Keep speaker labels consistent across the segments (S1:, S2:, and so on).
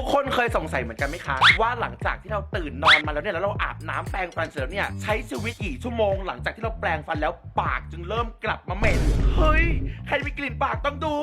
S1: ทุกคนเคยสงสัยเหมือนกันไหมคะ ว่าหลังจากที่เราตื่นนอนมาแล้วเนี่ยแล้วเราอาบน้ำแปรงฟันเสร็จแล้วเนี่ยใช้ชีวิตกี่ชั่วโมงหลังจากที่เราแปรงฟันแล้วปากจึงเริ่มกลับมาเหม็นเฮ้ยใครมีกลิ่นปากต้องดู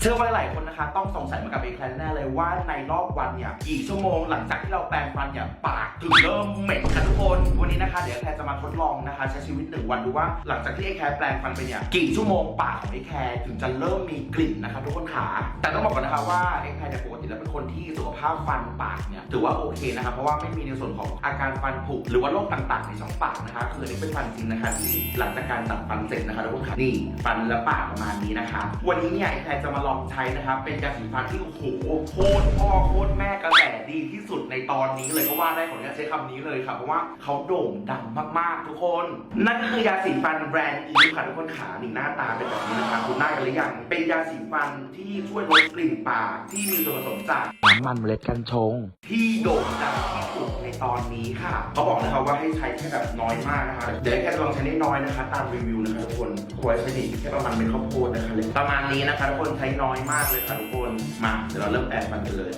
S1: เชื่อว่าหลายคน นะคะ ต้องสงสัยเหมือนกับเอแคลนแน่เลยว่าในรอบวันเนี่ยกี่ชั่วโมงหลังจากที่เราแปรงฟันเนี่ยปากถึงเริ่มเหม็นค่ะทุกคนวันนี้นะคะ เดี๋ยวแคลจะมาทดลองนะคะ ใช้ชีวิตหนึ่งวันดูว่าหลังจากที่เอแคลแปรงฟันไปเนี่ยกี่ชั่วโมงปากของเอแคลถึงจะเริ่มมีกลิ่นนะคะทุกคนขาแต่ต้องบอกก่อนนะคะว่าเอแคลเนี่ยปกติแล้วเป็นคนที่สุขภาพฟันปากเนี่ยถือว่าโอเคนะคะเพราะว่าไม่มีในส่วนของอาการฟันผุหรือว่าโรคต่างๆ ในช่องปากนะคะ คือนนี้เป็นฟันจริงนะคะที่หลังจากการตัดฟันเสร็จนะคะทุกคนค่ะนี่ฟันและปากประมาณนี้นะคะ วันนี้เนี่ยเอแคลจะมาลองใช้นะคะเป็นยาสีฟันที่โอ้โหโคตรพ่อโคตรแม่กระแสดีที่สุดในตอนนี้เลยก็ว่าได้ขออนุญาตใช้คำนี้เลยค่ะเพราะว่าเขาโด่งดังมากๆทุกคน นั่นก็คือยาสีฟันแบรนด์อีฟค่ะทุกคนขานี่หน้าตาเป็นแบบนี้นะคะคุณได้กันหรือยังเป็นยาสีฟันที่ช่วยลดกลิ่นปากที่มีส่วนผสมจาก
S2: น้ำมันเมล็ดกัญชง
S1: ที่โด่งดังที่สุดในตอนนี้ค่ะเขาบอกนะครับว่าให้ใช้แค่แบบน้อยมากนะคะเดี๋ยวแค่ลองใช้น้อยๆนะคะ ตามรีวิวนะคะทุกคนควรใช้ดีแค่ประมาณเป็นข้าวโพดนะคะเลยประมาณนี้นะคะทุกคนใช้น้อยมากเลยค่ะทุกคน มา เดี๋ยวเราเริ่มแปรงฟันกันเลย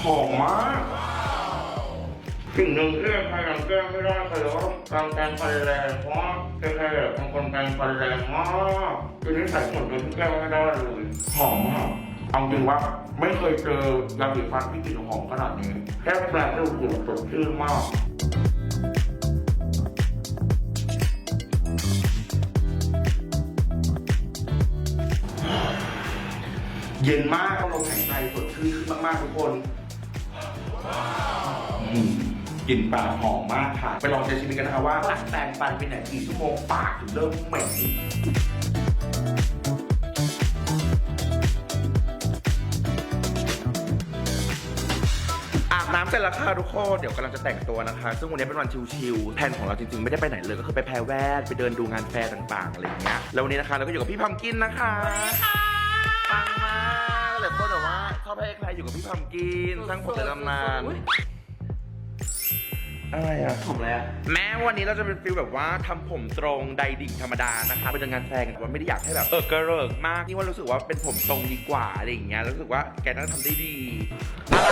S1: หอมมากสิ่งหนึ่งที่ใครยังแก้ไม่ได้คือว่าการแปรงฟันแรงเพราะว่าใครๆเป็นคนแปรงฟันแรงมากคือนิสัยส่วนตัวที่แก้ไม่ได้เลยหอมมากเอาจริงว่าไม่เคยเจอยาสีฟันที่กลิ่นหอมขนาดนี้แค่แปรงก็รู้สึกสดชื่นมาก เย็นมากต้องลมหายใจสดชื่นขึ้นมากๆทุกคนอืมกลิ่นปากหอมมากค่ะ ไปลองใช้ชีวิตกันนะคะว่าหลังแปรงฟันไปเนี่ยกี่ชั่วโมงปากถึงเริ่มเหม็นอาบน้ำเสร็จแล้วค่ะทุกคน เดี๋ยวกำลังจะแต่งตัวนะคะ ซึ่งวันนี้เป็นวันชิลๆแผนของเราจริงๆ ไม่ได้ไปไหนเลยก็คือไปแพรแวดไปเดินดูงานแฟร์ต่างๆอะไรอย่างเงี้ยแล้ววันนี้นะคะเราก็อยู่กับพี่พัมกินนะคะ ปังมากหลายคนบอกว่าชอบให้ใครอยู่กับพี่พัมกินสร้างผลในตำนาน อะไรอะ
S3: ผมเลยอะ
S1: แม้วันนี้เราจะเป็นฟิลแบบว่าทำผมตรงไดดิ่งธรรมดานะคะไปเดินงานแฟร์กันแต่ว่าไม่ได้อยากให้แบบเออกระเริกมากนี่ว่ารู้สึกว่าเป็นผมตรงดีกว่าอะไรอย่างเงี้ยรู้สึกว่าแกน่าจะทำได้ดีอะไร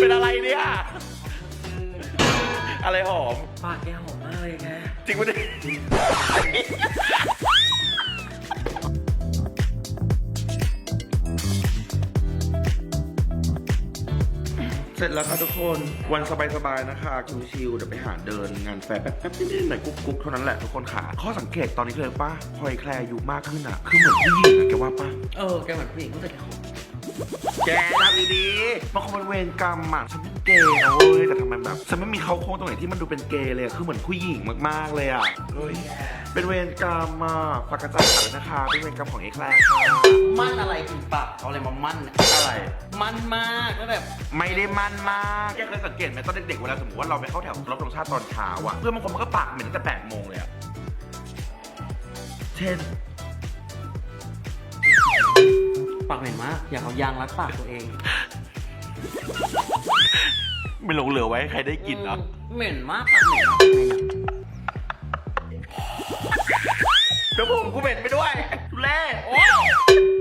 S1: เป็นอะไรเนี่ยอะไรหอม
S3: ปากแกหอมมากเลยแก
S1: จริงปะเนี่ย เสร็จแล้วครับทุกคนวันสบายๆนะคะชิวๆเดี๋ยวไปหาเดินงานแฟร์แป๊บนิดๆหน่อยกุ๊กๆเท่านั้นแหละทุกคนค่ะ ข้อสังเกตตอนนี้เลยป่ะพลอยแคลร์อายุมากขึ้นอะ คือเหมือนผู้หญิงอะแกว่าป่ะ
S3: เออ แกเหมือนผู้หญิงแต่แกหอม
S1: แกทำดีๆมันคงเป็นเวรกรรมอะฉันเป็นเกย์นะเว้ยแต่ทำไมแบบฉันไม่มีเขาโครงตรงไหนที่มันดูเป็นเกย์เลยอะคือเหมือนผู้หญิงมากๆเลยอะเฮ้ยเป็นเวรกรรมอะฝากกระจายข่าวด้วยนะคะ เป็นเวรกรรมของเอกแคลร์ค่ะ
S3: มั่นอะไรคุณปากเอาอะไรมามั่นเนี่ย
S1: อะไร
S3: มั่นมากก็แบบ
S1: ไม่ได้มันมากแกเคยสังเกตไหมตอนเด็กๆเวลาสมมติว่าเราไปเข้าแถวรบธงชาติตอนเช้าอะเพื่อนบางคนมันก็ปากเหม็นตั้งแต่แปดโมงเลยอะเช่น
S3: ปากเหม็นมากอยากเอายางรัดปากตัวเอง
S1: ไม่ลงเหลือไว้ให้ใครได้กินเนาะ
S3: เหม็นมากปากเหม็นมากเหม็นอะ
S1: เดี๋ยวผมกูเหม็นไปด้วยทุเล่โอ้ย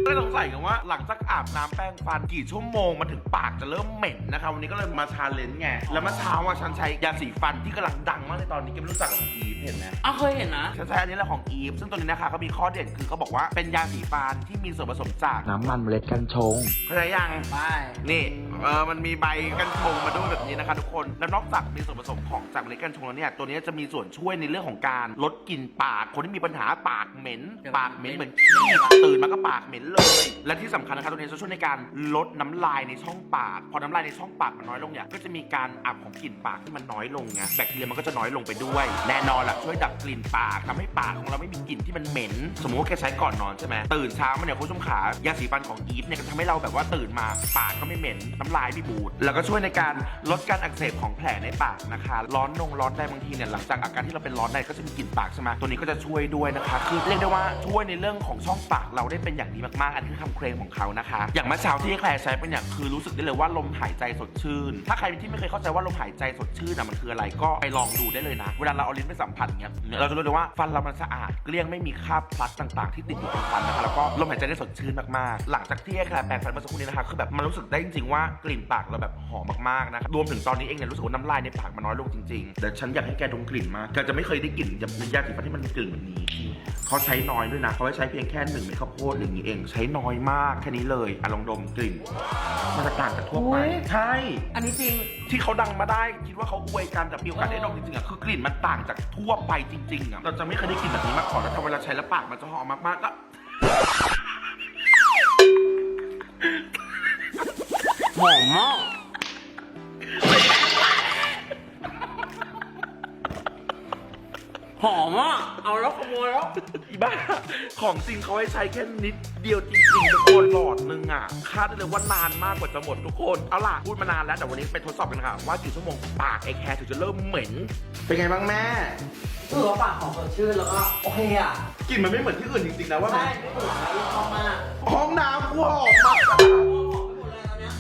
S1: ก็เลยสงสัยกันว่า หลังจากอาบน้ำแป้งฟันกี่ชั่วโมงมันถึงปากจะเริ่มเหม็นนะคะวันนี้ก็เลยมาชาเลนจ์ไงแล้วเมื่อเช้าว่าฉันใช้ยาสีฟันที่กำลังดังมากในตอนนี้แกไม่รู้จักของอีฟ เห็นไหม
S3: อ้าวเคยเห็นนะ
S1: ฉันใช้อันนี้แหละของอีฟซึ่งตัวนี้นะคะเขามีข้อเด่นคือเขาบอกว่าเป็นยาสีฟันที่มีส่วนผสมจาก
S2: น้ำมันเมล็ดกัญชง
S1: เข้าใจยัง
S3: ไป
S1: นี่เออมันมีใบกัญชงมาด้วยแบบนี้นะคะทุกคน แล้วนอกจากมีส่วนผสมของจากเมล็ดกัญชงแล้วเนี่ย ตัวนี้จะมีส่วนช่วยในเรื่องของการลดกลิ่นปาก คนที่มีปัญหาปากเหม็น ปากเหม็นเหมือนขี้ตื่นมาก็ปากเหม็นเลย และที่สำคัญนะคะตัวนี้จะช่วยในการลดน้ำลายในช่องปาก พอน้ำลายในช่องปากมันน้อยลงเนี่ย ก็จะมีการอับของกลิ่นปากที่มันน้อยลงไง แบคทีเรียมันก็จะน้อยลงไปด้วย แน่นอนแหละช่วยดับกลิ่นปากทำให้ปากของเราไม่มีกลิ่นที่มันเหม็น สมมติว่าแกใช้ก่อนนอนใช่ไหมตื่นเช้ามาเนี่ยคุณผู้ชมขายาสีฟันของอีฟเนี่ยก็ทำให้เราแบบว่าตื่นมาปากก็ไม่เหม็นน้ำลายไม่บูดแล้วก็ช่วยในการลดการอักเสบของแผลในปากนะคะ ร้อนนงร้อนในบางทีเนี่ยหลังจากอาการที่เราเป็นร้อนในก็จะมีกลิ่นปากใช่ไหมตัวนี้ก็จะช่วยด้วยนะคะคือเรียกได้ว่าช่วยในเรื่องของช่องปากเราได้เป็นอย่างดีมากๆ อันนี้คือคำเคลมของเขานะคะ อย่างเมื่อเช้าที่แคลใช้เป็นอย่างคือรู้สึกได้เลยว่าลมหายใจสดชื่น ถ้าใครที่ไม่เคยเข้าใจว่าลมหายใจสดชื่นอะมันคืออะไรก็ไปลองดูได้เลยนะ เวลาเราเอาลิ้นไปสัมผัสเงี้ยเราจะรู้เลยว่าฟันเรามันสะอาดเกลี้ยงไม่มีคราบพลัสต่างๆ ที่ติดอยู่บนฟันนะคะแล้วก็ลมหายใจได้สดชื่นมากๆ หลังจากที่แคลร์แปรงฟันเมื่อสักครู่นี้นะคะคือแบบมันรู้สึกได้จริงๆว่ากลิ่นปากเราแบบหอมมากๆนะคะรวมถึงตอนนี้เองเนี่ยรู้สึกว่าน้ำลายในปากมันน้อยลงจริงๆแต่ฉันอยากให้แกดมกลิ่นมากแกจะไม่เคยได้กลิ่นยาสีฟันที่มันมีกลิ่นแบบนี้เขาใช้น้อยด้วยนะเขาให้ใช้เพียงแค่หนึ่งเม็ดข้าวโพดอย่างนี้เอง ใช้น้อยมากแค่นี้เลยอะลองดมกลิ่นมันจะต่างจากทั่วไป
S3: อุ๊ย
S1: ใช่
S3: อันนี้จริง
S1: ที่เขาดังมาได้คิดว่าเขาอวยกันแต่มีโอกาสได้ดมจริงๆอะคือกลิ่นมันต่างจากทั่วไปจริงๆอะเราจะไม่เคยได้กลิ่นแบบนี้มาก่อนแล้วพอเวลาใช้แล้วปากมันจะหอมมากๆก็
S3: หอมมากหอมอะเอาแล้วขโมยแล้ว
S1: อีบ้าของจริงเขาให้ใช้แค่นิด เดียวจริงๆทุกคนหลอดนึงอะคาดได้เลยว่านานมากกว่าจะหมดทุกคน เอาล่ะ พูดมานานแล้วแต่วันนี้ไปทดสอบกันค่ะ ว่ากี่ชั่วโมงปากไอแคร์ถึงจะเริ่มเหม็น เป็นไงบ้างแม่
S3: รู้สึกว่าปากของสดชื่นแล้วก็โอเคอะ
S1: กลิ่นมันไม่เหมือนที่อื่นจริงๆนะว่า
S3: ใช่
S1: แม่
S3: ไม่เหมือนแล้วชอบมาก
S1: ห้องน้ำกูหอมมาก
S3: หอมไปหมดเลยตอนเนี้ย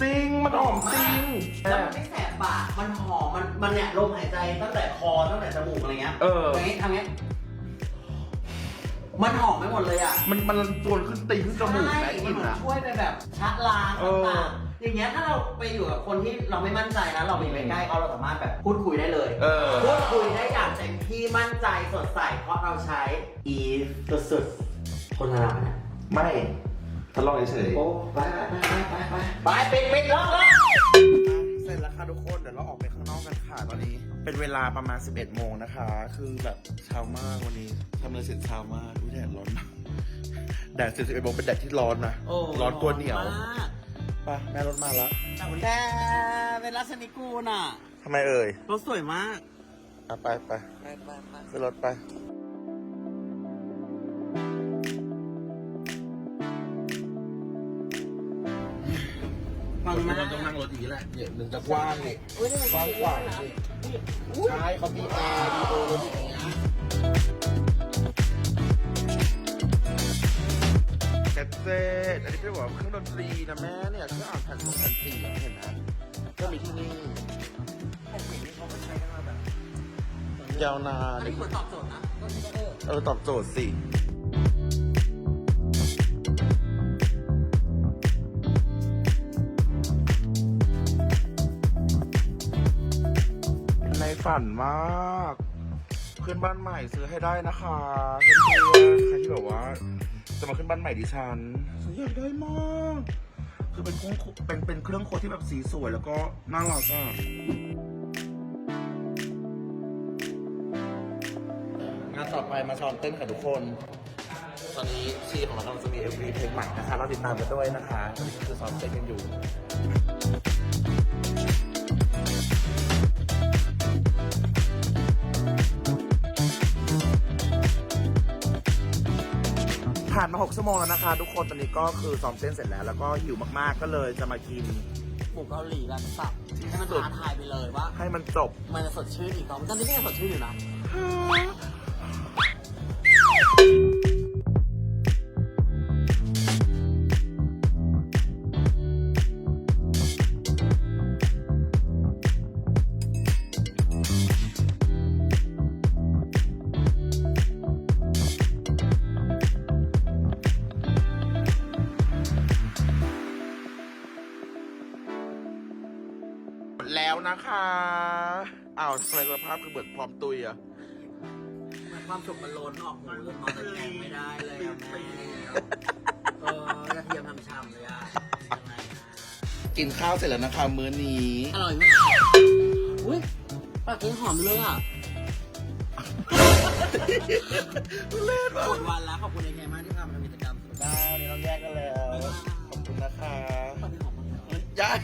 S1: จริง มันหอมจริง
S3: แล้วมันไม่แสบปากมันหอมมันมันเนี่ยลมหายใจตั้งแต่คอตั้งแต่จมูกอะไรเงี้ย
S1: เออ
S3: อย่างนี้ทำเงี้ย มันหอมไปหมดเลยอะ
S1: มันมันจวนขึ้นตีนขึ้นจมูก
S3: ใช่
S1: แม่ก
S3: มั
S1: ลิ่
S3: น
S1: น
S3: เหมือน
S1: อะ
S3: ช่วยไปแบบชะล้าง
S1: เออ
S3: ต่างๆอย่างเงี้ยถ้าเราไปอยู่กับคนที่เราไม่มั่นใจนะเราไปอยู่ใกล้ๆเขาเราสามารถแบบพูดคุยได้เลย
S1: เออ
S3: พูดคุยได้อย่างเต็มที่มั่นใจสดใสเพราะเราใช้ Eve สุดๆโฆษณาไหมเนี่ย
S1: ไม่ทดลองเฉยๆ
S3: โอ้ไปไปไปไปไปไปปิดปิดล็อกล็อก
S1: เสร็จ แล้วค่ะทุกคนเดี๋ยวเราออกไปข้างนอกกันค่ะตอนนี้ เป็นเวลาประมาณ 11 โมงนะคะ คือแบบเช้ามากวันนี้ทำเลยเสร็จเช้ามากอุ้ยแดดร้อนมากแดด11โมงเป็นแดดที่ร้อนนะ
S3: โอ้
S1: ร้อนตัวเหนียว
S3: มาก
S1: ไป่ะแม่รถมาแล้ว
S3: แต่เป็นราชนิกูลอะ
S1: ทำไมเอ่ย
S3: รถสวยมาก
S1: อะไปไป
S3: ไปไปไป
S1: ขึ้นรถไป ถอย่างนี้แหละเนี่ยมันจะกว้างนี่
S3: ยนี่มัน
S1: กว้างกว่านี่ใช่เขามีแอร์มีโอรถอย่างเงี้ยเจ็ดเจ็ดอันนี้เป็นแบบเครื่องดนตรีนะแม่เนี่ยเครื่องอ่านแผ่นสองแผ่นสี่เห็นไหมก็มีที่นี่
S3: แผ่นสียงนี่เขาก็ใช้กันมาแบบ
S1: ยาวนาน
S3: อันนี้เหมือนตอบโจทย์นะเออ
S1: เออตอบโจทย์สิ ฝันมาก เพื่อนบ้านใหม่ซื้อให้ได้นะคะเพื่อนๆใครที่แบบว่า จะมาขึ้นบ้านใหม่ดิฉันฉันอยากได้มากคือเป็นเครื่องเป็นเป็นเครื่องโคตที่แบบสีสวยแล้วก็น่ารักอะงานต่อไปมาซ้อมเต้นกับทุกคน ตอนนี้ชีของเราจะมี MV เพลงใหม่นะคะ เราติดตามกันด้วยนะคะนี่คือซ้อมเต้นกันอยู่านมา 6 ชั่วโมงแล้วนะคะ ทุกคนตอนนี้ก็คือซ้อมเต้นเสร็จแล้ว แล้วก็หิวมากๆก็เลยจะมากิน
S3: หมูเกาหลีแบบสับให้มันท้าทายไปเลยว่า
S1: ให้มันจบ
S3: มันจะสดชื่นอีกตอนตอนนี้ก็ยังสดชื่นอยู่นะ
S1: แล้วนะคะอ้าวทำไมสภาพคือเหมือนพร้อมตุยอะ
S3: ความสุขมันล้นออกหูจนนอนตะแคงไม่ได้เลยอะแม่เออกระเทียมทำชำเลยอะยังไงอะ
S1: กินข้าวเสร็จแล้วนะคะ มื้อนี้
S3: อร่อยมากอุ้ยปากกินหอมเลยอะ
S1: เล่น
S3: หมดวันแล้วขอบคุณเองไงมากที่พามาทำกิจกรรมสนุก
S1: ได้วันนี้เราแยกกันแล้ว ขอบคุณนะคะ
S3: ปากกินหอมมาก
S1: ย้าย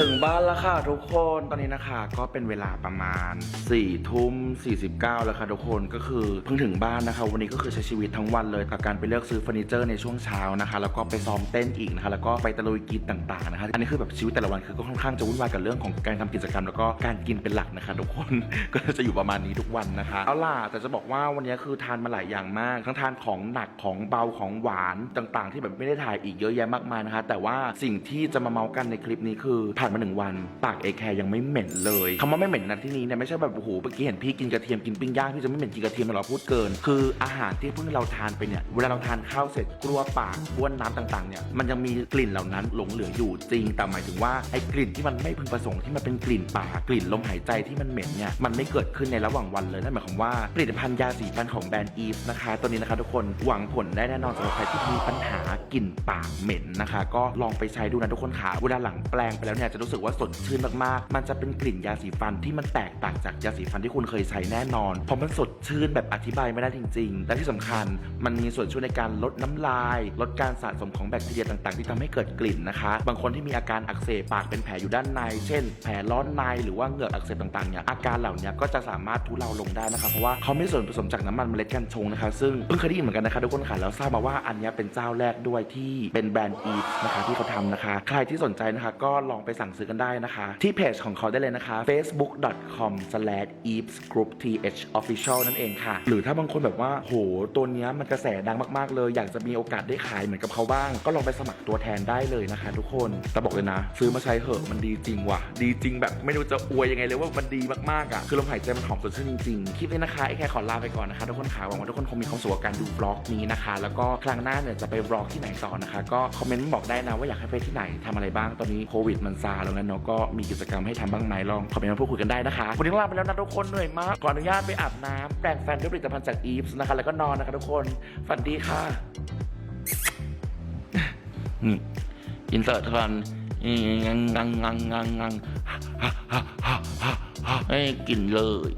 S1: ถึงบ้านแล้วค่ะทุกคนตอนนี้นะคะ ก็เป็นเวลาประมาณ4ี่ทุ่ม49 แล้วค่ะทุกคนก็คือเพิ่งถึงบ้านนะคะ วันนี้ก็คือใช้ชีวิตทั้งวันเลยกับการไปเลือกซื้อเฟอร์นิเจอร์ในช่วงเช้านะคะ แล้วก็ไปซ้อมเต้นอีกนะคะ แล้วก็ไปตะลุยกินต่างๆนะคะอันนี้คือแบบชีวิตแต่ละวันคือก็ค่อนข้างจะวุ่นวายกับเรื่องของการทำกิจกรรม แล้วก็การกินเป็นหลักนะคะ ทุกคนก็จะอยู่ประมาณนี้ทุกวันนะคะเอาล่ะแต่จะบอกว่าวันนี้คือทานมาหลายอย่างมาก ทั้งทานของหนักของเบาของหวานต่างๆ ที่แบบไม่ได้ถ่ายอีกเยอะแยะมากมายนะคะ แต่ว่าสิ่งที่จะมาเมากันในคลิปนี้คือผ่านมาหนึ่งวัน ปากเอแคร์ยังไม่เหม็นเลยคำว่าไม่เหม็นในที่นี้เนี่ยไม่ใช่แบบโอ้โหเมื่อกี้เห็นพี่กินกระเทียมกินปิ้งย่างพี่จะไม่เหม็นกินกระเทียมหรอพูดเกิน คืออาหารที่เพิ่งเราทานไปเนี่ยเวลาเราทานข้าวเสร็จกลัวปากบ้วนน้ำต่างๆเนี่ยมันยังมีกลิ่นเหล่านั้นหลงเหลืออยู่จริง แต่หมายถึงว่าไอ้กลิ่นที่มันไม่พึงประสงค์ที่มันเป็นกลิ่นปากกลิ่นลมหายใจที่มันเหม็นเนี่ยมันไม่เกิดขึ้นในระหว่างวันเลยนั่นหมายความว่าผลิตภัณฑ์ยาสีฟันของแบรนด์อีฟนะคะตัวนี้นะคะทุกคนหวังผลได้แน่นอนสำหรับใครที่มีปัญหากลิ่นปากเหม็นนะคะ ก็ลองไปใช้ดูนะทุกคนค่ะเวลาหลังแปลงไปแล้วเนี่ยจะรู้สึกว่าสดชื่นมากๆ มันจะเป็นกลิ่นยาสีฟันที่มันแตกต่างจากยาสีฟันที่คุณเคยใช้แน่นอน เพราะมันสดชื่นแบบอธิบายไม่ได้จริง ๆ และที่สำคัญมันมีส่วนช่วยในการลดน้ำลาย ลดการสะสมของแบคทีเรียต่างๆ ที่ทำให้เกิดกลิ่นนะคะ บางคนที่มีอาการอักเสบปากเป็นแผลอยู่ด้านใน เช่น แผลร้อนในหรือว่าเหงือกอักเสบต่างๆเนี่ยอาการเหล่านี้ก็จะสามารถทุเลาลงได้นะคะเพราะว่าเขาไม่ส่วนผสมจากน้ำมันเมล็ดกัญชงนะคะ ซึ่งเพิ่งเคยได้ยินเหมือนกันนะคะทุกคนค่ะแล้วทราบมาว่าอันนี้เป็นเจ้าแรกด้วยที่เป็นแบรนด์อีฟนะคะที่เขาทำนะคะ ใครที่สนใจนะคะก็ลองไปสั่งซื้อกันได้นะคะ ที่เพจของเขาได้เลยนะคะ facebook.com/eavesgroupthofficial นั่นเองค่ะ หรือถ้าบางคนแบบว่าโหตัวเนี้ยมันกระแสดังมากๆเลย อยากจะมีโอกาสได้ขายเหมือนกับเขาบ้าง ก็ลองไปสมัครตัวแทนได้เลยนะคะ ทุกคนแต่บอกเลยนะ ซื้อมาใช้เหอะมันดีจริงว่ะ ดีจริงแบบไม่รู้จะอวยยังไงเลยว่ามันดีมากๆอะคือลมหายใจมันหอมสดชื่นจริงๆคลิปนี้นะคะไอ้แค่ขอลาไปก่อนนะคะทุกคนค่ะหวังว่าทุกคนคงมีความสุขกับการดูบล็อกนี้นะคะ แล้วก็ครั้งหน้าเนี่ยจะไปบล็อกที่ไหนต่อนะคะ ก็คอมเมนต์บอกได้นะว่าอยากให้ไปที่ไหนทำอะไรบ้างตอนนี้โควิดมันซาาแล้วนะเนาะก็มีกิจกรรมให้ทำบ้างไหมลองคอมเมนต์มาพูดคุยกันได้นะคะวันนี้ลาไปแล้วนะทุกคนเหนื่อยมากขออนุญาตไปอาบน้ำแปรงฟันด้วยผลิตภัณฑ์จากอีฟส์นะคะแล้วก็นอนนะคะทุกคนฝันดีค่ะนี่อินเสิร์ตก่อนงังงังงังงังงังให้กินเลย